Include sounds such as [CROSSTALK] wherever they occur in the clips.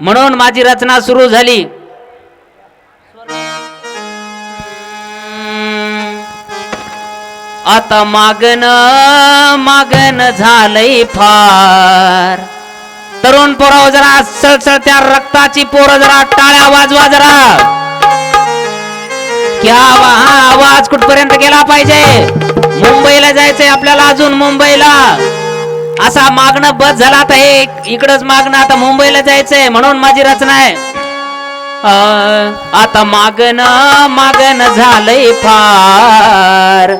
म्हणून माझी रचना सुरू झाली. आता मागन मागन झालंय फार. तरुण पोराव जरा सळसळत्या रक्ताची पोरं जरा टाळ्या वाजवा जरा. क्या वा हा आवाज कुठपर्यंत गेला पाहिजे? मुंबईला जायचंय आपल्याला अजून मुंबईला. असा मागणं बस झाला आता हे. इकडच मागणं आता मुंबईला जायचंय म्हणून माझी रचना आहे. आता मागण मागण झालंय फार.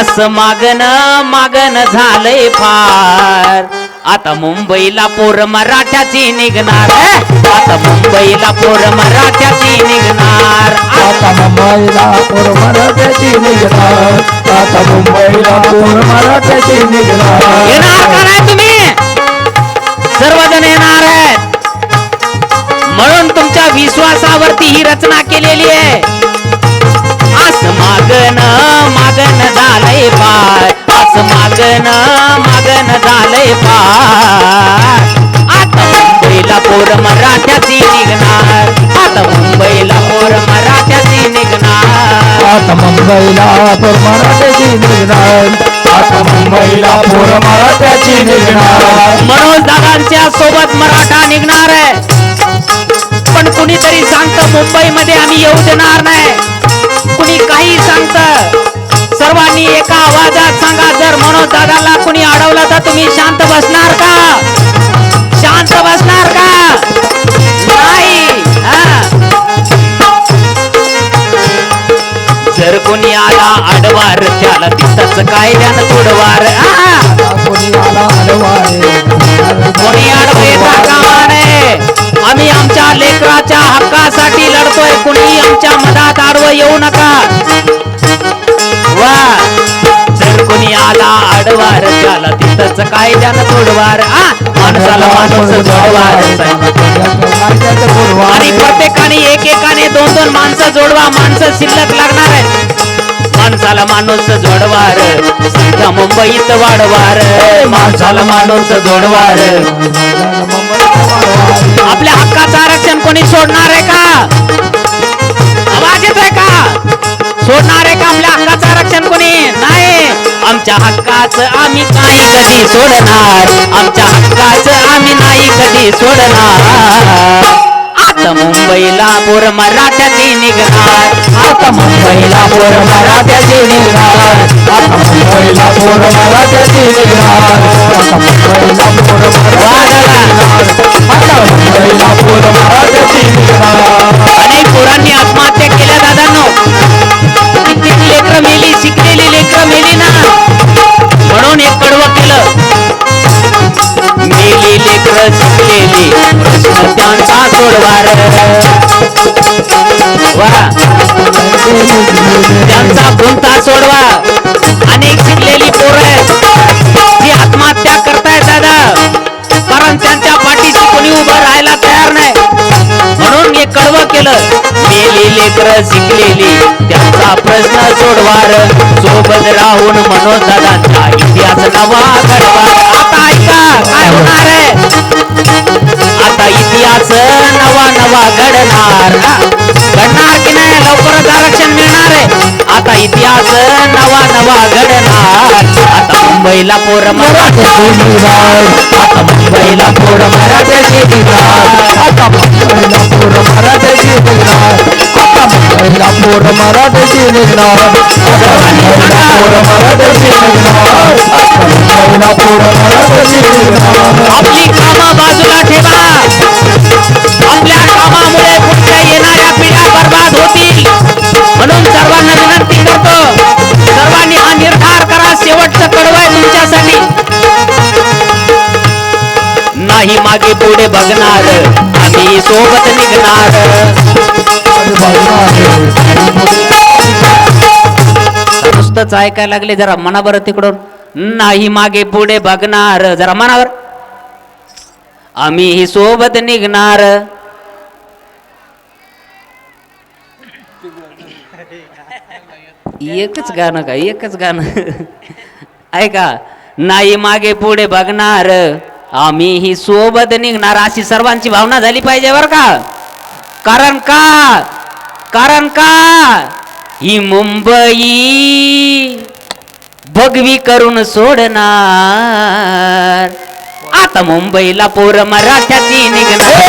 असं मागण मागण झालंय फार. आता मुंबईला पोर मराठ्याची निघणार? आता मुंबईला पोर मराठ्याची निघणार. आता मुंबईला पोर मराठ्याची निघणार. आता मुंबईला पोर मराठ्याची निघणार. येणार आहे तुम्ही? सर्वजण येणार आहेत. म्हणून तुमच्या विश्वासावरती ही रचना केलेली आहे. असं मागन मागन झालंय पार असं मागन मागन झालंय पार आता मुंबईला पोर मराठ्याची निघणार. आता मुंबईला पोर मराठ्याची निघणार. आता मुंबईला पोर मराठ्याची निघणार. मुंबईला पोर मराठ्याची निघणार. मनोज दादांच्या सोबत मराठा निघणार आहे. पण कुणीतरी सांगत मुंबईमध्ये आम्ही येऊ देणार नाही. कुणी काही सांगत सर्वांनी एका आवाजात सांगा जर मनोज दादाला कुणी अडवलं तर तुम्ही शांत बसणार का? शांत बसणार का? जर कोणी आला आडवार त्याला तिथंच काय त्यानं हा. कोणी आला हलवारे कोणी आडवं येता आम्ही आमच्या लेकराच्या हक्कासाठी लढतोय. कोणी आमच्या मनात आडवं येऊ नका. आला आडवार त्याला तिथंच कायद्यानं तोडवार आ माणसाला माणूस जोडवार आणि प्रत्येकाने एकेकाने दोन दोन माणसं जोडवा माणसं शिल्लक लागणार आहे माणसाला माणूस जोडवार सध्या मुंबईत वाढवार. माणसाला माणूस जोडवार. आपल्या हक्काचं आरक्षण कोणी सोडणार आहे का? आवाज येतोय का? सोडणार आहे का आपल्या आमच्या हक्काचं आम्ही नाही कधी सोडणार. आमच्या हक्काचं आम्ही नाही कधी सोडणार. आता मुंबईला पोर मराठ्याची निघणार. आता मुंबईला पोर मराठ्याची निघणार. आता मुंबईला पोर मराठ्याची निघणार. आता मुंबईला सोडवार वा. त्यांचा गुंता सोडवा. अनेक शिकलेली पोर आहेत. जी आत्महत्या करताय दादा. कारण त्यांच्या पाठीशी कोणी उभं राहायला तयार नाही. म्हणून हे कडवं केलं. मेली लेकर शिकलेली त्यांचा प्रश्न सोडवार. सोबत राहून म्हणून दादांचा इतिहास नवा घडवार आता ऐका काय होणार? आहे नवा नवा घडणार घडणार की नाही लवकरच आरक्षण मिळणार आहे. आता इतिहास नवा नवा घडणार. आता मुंबईला पोर मराठ्याची निघणार आता मुंबईला पोर मराठ्याची निघणार आता मुंबईला पोर मराठ्याची निघणार आता मुंबईला पोर मराठ्याची निघणार आता मुंबईला पोर मराठ्याची निघणार आता मुंबईला पोर मराठ्याची निघणार आपली कामं बाजूला ठेवा. कामामुळे पुढच्या येणाऱ्या पिढ्या बर्बाद होतील. म्हणून सर्वांना विनंती करतो सर्वांनी हा निर्धार करा. शेवटचं कडवं आहे तुमच्यासाठी. नाही मागे पुढे बघणार आम्ही सोबत निघणार. नुसतंच ऐकायला लागले जरा मना तिकडून. नाही मागे पुढे बघणार जरा मनावर. आम्ही ही सोबत निघणार. [LAUGHS] एकच गाणं का? एकच गाणं. [LAUGHS] ऐका. नाही मागे पुढे बघणार. आम्ही ही सोबत निघणार अशी सर्वांची भावना झाली पाहिजे बर का? कारण का? कारण का? ही मुंबई भगवी करून सोडणार. आता मुंबईला पोर मराठ्याची निघणार.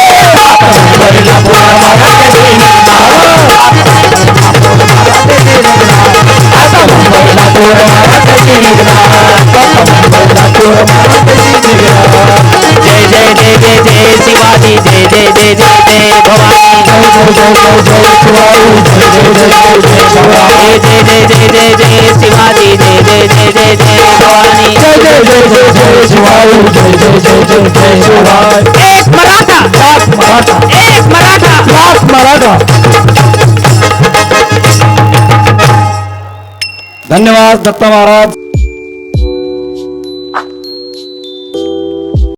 मराठा मराठा. एक मराठा. मराठा. धन्यवाद दत्ता महाराज.